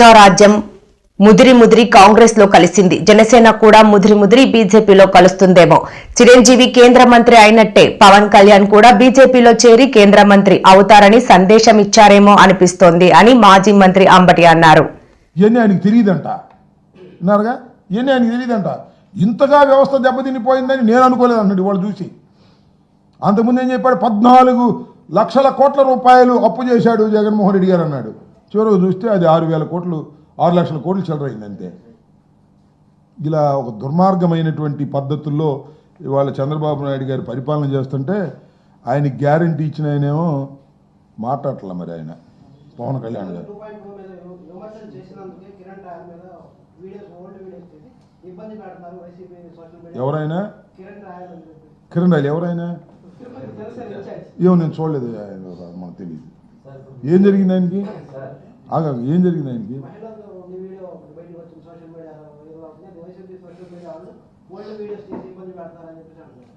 ప్రజారాజ్యం ముదిరి ముదిరి కాంగ్రెస్లో కలిసింది. జనసేన కూడా ముదిరి ముదిరి బీజేపీలో కలుస్తుందేమో. చిరంజీవి కేంద్ర మంత్రి అయినట్టే పవన్ కళ్యాణ్ కూడా బీజేపీలో చేరి కేంద్ర మంత్రి అవుతారని సందేశం ఇచ్చారేమో అనిపిస్తోంది అని మాజీ మంత్రి అంబటి అన్నారు. ఆయనకి తెలియదంట? విన్నారుగా? ఇవన్నీ ఆయనకి తెలియదంట? ఇంతగా వ్యవస్థ దెబ్బతినిపోయిందని నేను అనుకోలేదు అన్నాడు వాళ్ళు చూసి. అంతకుముందు ఏం చెప్పాడు? పద్నాలుగు లక్షల కోట్ల రూపాయలు అప్పు చేశాడు జగన్మోహన్ రెడ్డి గారు అన్నాడు. చివరకు చూస్తే అది ఆరు వేల కోట్లు ఆరు లక్షల కోట్లు చిల్లరైంది అంతే ఇలా ఒక దుర్మార్గమైనటువంటి పద్ధతుల్లో ఇవాళ చంద్రబాబు నాయుడు గారి పరిపాలన చేస్తుంటే ఆయనకి గ్యారంటీ ఇచ్చిన ఆయనేమో మాట్లాడట్ల మరి ఆయన. పవన్ కళ్యాణ్ గారు. ఎవరైనా? కిరణ్ రాయల్ ఎవరైనా? ఏమో నేను చూడలేదు. ఆయన మనకు తెలియదు. ఏం జరిగింది ఆయనకి? ఆగా ఏం జరిగింది ఆయనకి?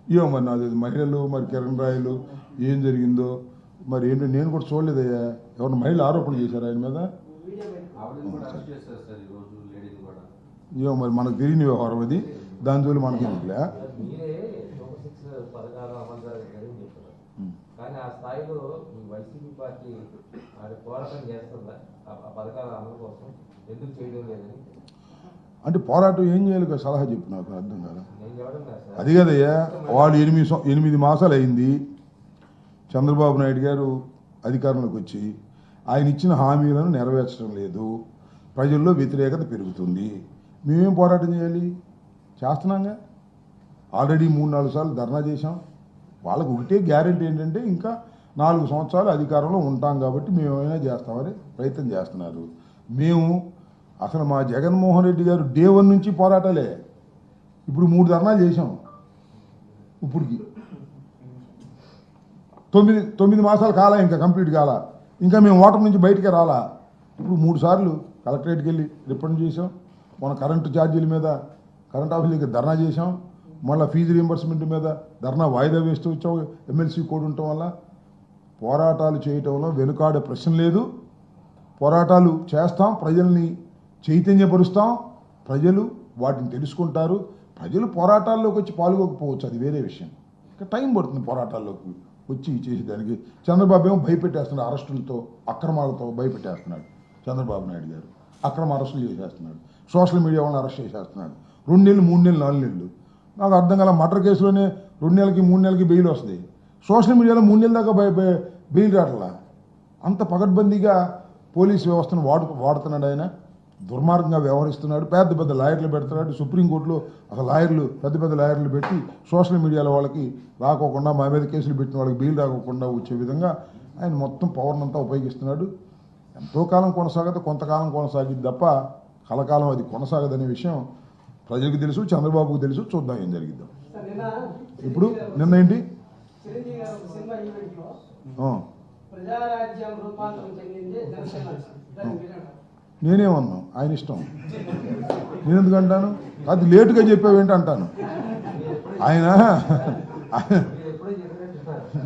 ఇయో మరి నాది మహిళలు మరి కిరణ్ రాయలు ఏం జరిగిందో? మరి ఏంటో నేను కూడా చూడలేదయ్యా. ఎవరిని మహిళ ఆరోపణలు చేశారు ఆయన మీద? ఏమో మరి మనకు తెలియని వ్యవహారం అది. దాని జోలి మనకి ఎందుకులే కానీ ఆ స్థాయిలో ఈ వైసీపీ పార్టీ అది పోరాటం చేస్తుందా? ఆ పథకాల అమలు కోసం ఎందుకు చేయడం లేదని? అంటే పోరాటం ఏం చేయాలి సలహా చెప్పు నాకు అర్థం కాదు? అది కదయ్యా వాళ్ళు ఎనిమిది ఎనిమిది మాసాలు అయింది చంద్రబాబు నాయుడు గారు అధికారంలోకి వచ్చి ఆయన ఇచ్చిన హామీలను నెరవేర్చడం లేదు. ప్రజల్లో వ్యతిరేకత పెరుగుతుంది. మేమేం పోరాటం చేయాలి? చేస్తున్నాంగా? ఆల్రెడీ మూడు నాలుగు సార్లు ధర్నా చేశాం. వాళ్ళకు ఒకటే గ్యారెంటీ ఏంటంటే ఇంకా నాలుగు సంవత్సరాలు అధికారంలో ఉంటాం కాబట్టి మేము ఏమైనా చేస్తామని ప్రయత్నం చేస్తున్నారు. మేము అసలు మా జగన్మోహన్ రెడ్డి గారు డే వన్ నుంచి పోరాటాలే. ఇప్పుడు మూడు ధర్నాలు చేసాం ఇప్పుడుకి తొమ్మిది తొమ్మిది మాసాలు కాలా ఇంకా కంప్లీట్ కాలా. ఇంకా మేము ఓటర్ నుంచి బయటికి రాలా. ఇప్పుడు మూడు సార్లు కలెక్టరేట్కి వెళ్ళి రిపోర్ట్ చేసాం మన కరెంటు ఛార్జీల మీద కరెంట్ ఆఫీస్ దగ్గర ధర్నా చేసాం మళ్ళీ ఫీజు రీంబర్స్మెంట్ మీద ధర్నా వాయిదా వేస్తూ వచ్చాం ఎమ్మెల్సీ కోడ్ ఉండటం వల్ల? పోరాటాలు చేయటంలో వెనుకాడే ప్రశ్న లేదు. పోరాటాలు చేస్తాం ప్రజల్ని చైతన్యపరుస్తాం. ప్రజలు వాటిని తెలుసుకుంటారు. ప్రజలు పోరాటాల్లోకి వచ్చి పాల్గొకపోవచ్చు అది వేరే విషయం. ఇంకా టైం పడుతుంది పోరాటాల్లోకి వచ్చి చేసేదానికి. చంద్రబాబు ఏమో భయపెట్టేస్తున్నాడు అరెస్టులతో అక్రమాలతో భయపెట్టేస్తున్నాడు చంద్రబాబు నాయుడు గారు. అక్రమ అరెస్టులు చేసేస్తున్నాడు. సోషల్ మీడియా వాళ్ళని అరెస్ట్ చేసేస్తున్నాడు. రెండు నెలలు మూడు నెలలు నాలుగు నెలలు. నాకు అర్థం కాల మర్డర్ కేసులోనే రెండు నెలలకి మూడు నెలలకి బెయిల్ వస్తుంది. సోషల్ మీడియాలో మూడు నెలల దాకా బెయిల్ రావట్లా అంత పకడ్బందీగా పోలీస్ వ్యవస్థను వాడు వాడుతున్నాడు ఆయన. దుర్మార్గంగా వ్యవహరిస్తున్నాడు. పెద్ద పెద్ద లాయర్లు పెడుతున్నాడు. సుప్రీంకోర్టులో అసలు లాయర్లు పెద్ద పెద్ద లాయర్లు పెట్టి సోషల్ మీడియాలో వాళ్ళకి రాకోకుండా మా మీద కేసులు పెట్టిన వాళ్ళకి బెయిల్ రాకోకుండా వచ్చే విధంగా ఆయన మొత్తం పవర్ని అంతా ఉపయోగిస్తున్నాడు. ఎంతో కాలం కొనసాగదు కొంతకాలం కొనసాగింది తప్ప కలకాలం అది కొనసాగదనే విషయం ప్రజలకు తెలుసు చంద్రబాబుకు తెలుసు చూద్దాం ఏం జరిగిద్దాం. ఇప్పుడు నిన్న ఏంటి? నేనేమన్నా ఆయన ఇష్టం. నేను ఎందుకు అంటాను అది లేటుగా చెప్పావేంటి అంటాను? ఆయన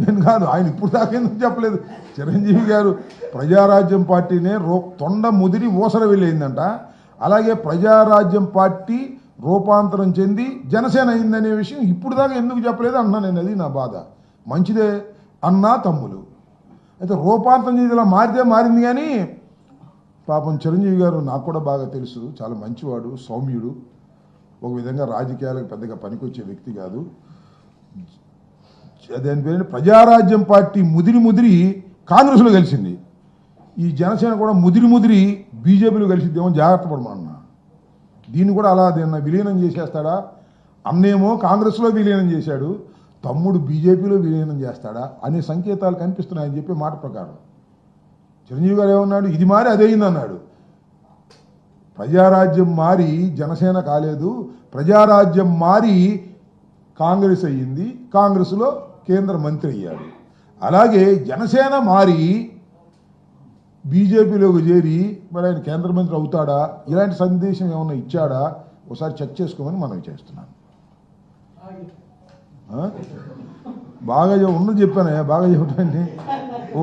నేను కాదు ఆయన ఇప్పుడు దాకా ఎందుకు చెప్పలేదు? చిరంజీవి గారు ప్రజారాజ్యం పార్టీనే రూ తొండ ముదిరి ఊసర వెళ్ళిందంట అలాగే ప్రజారాజ్యం పార్టీ రూపాంతరం చెంది జనసేన అయిందనే విషయం ఇప్పుడు దాకా ఎందుకు చెప్పలేదు అన్నా నేను అది నా బాధ. మంచిదే అన్నా తమ్ములు. అయితే రూపాంతరం చెంది ఇలా మారితే మారింది కానీ పాపం చిరంజీవి గారు నాకు కూడా బాగా తెలుసు. చాలా మంచివాడు సౌమ్యుడు. ఒక విధంగా రాజకీయాలకు పెద్దగా పనికొచ్చే వ్యక్తి కాదు. దాని పేరు ప్రజారాజ్యం పార్టీ ముదిరి ముదిరి కాంగ్రెస్లో కలిసింది ఈ జనసేన కూడా ముదిరి ముదిరి బీజేపీలో కలిసిద్దేమో జాగ్రత్త పడమన్నా దీన్ని కూడా అలా దీన్ని విలీనం చేసేస్తాడా? అన్నేమో కాంగ్రెస్లో విలీనం చేశాడు తమ్ముడు బీజేపీలో విలీనం చేస్తాడా అనే సంకేతాలు కనిపిస్తున్నాయని చెప్పి చెప్పే మాట ప్రకారం. చిరంజీవి గారు ఏమన్నాడు? ఇది మారి అదేయింది అయిందన్నాడు. ప్రజారాజ్యం మారి జనసేన కాలేదు ప్రజారాజ్యం మారి కాంగ్రెస్ అయ్యింది కాంగ్రెస్లో కేంద్ర మంత్రి అయ్యాడు. అలాగే జనసేన మారి బీజేపీలోకి చేరి మరి ఆయన కేంద్ర మంత్రి అవుతాడా? ఇలాంటి సందేశం ఏమన్నా ఇచ్చాడా? ఒకసారి చెక్ చేసుకోమని మనం చేస్తున్నాను. బాగా ఉన్న చెప్పానే చెప్పాను బాగా చెప్పండి.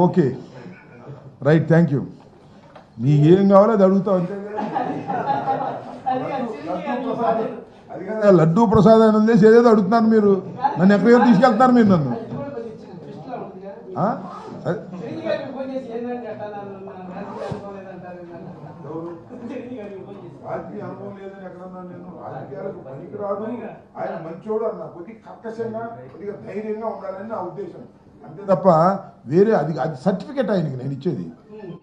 ఓకే. Right thank you. మీకు ఏం కావాలో అది అడుగుతావు అంతే కదా. లడ్డూ ప్రసాదం అని వదిలేసి ఏదేదో అడుగుతున్నారు మీరు. నన్ను ఎక్కడికైనా తీసుకెళ్తున్నారు మీరు నన్ను. సరే. రాజకీయ అనుభవం లేదని ఎక్కడన్నాను నేను రాజకీయాలకు పనికిరాదు. ఆయన మంచోడు అన్న కొద్దిగా కర్కశంగా కొద్దిగా ధైర్యంగా ఉండాలని నా ఉద్దేశం. అంతే తప్ప వేరే అది అది సర్టిఫికెట్ ఆయనకి నేను ఇచ్చేది.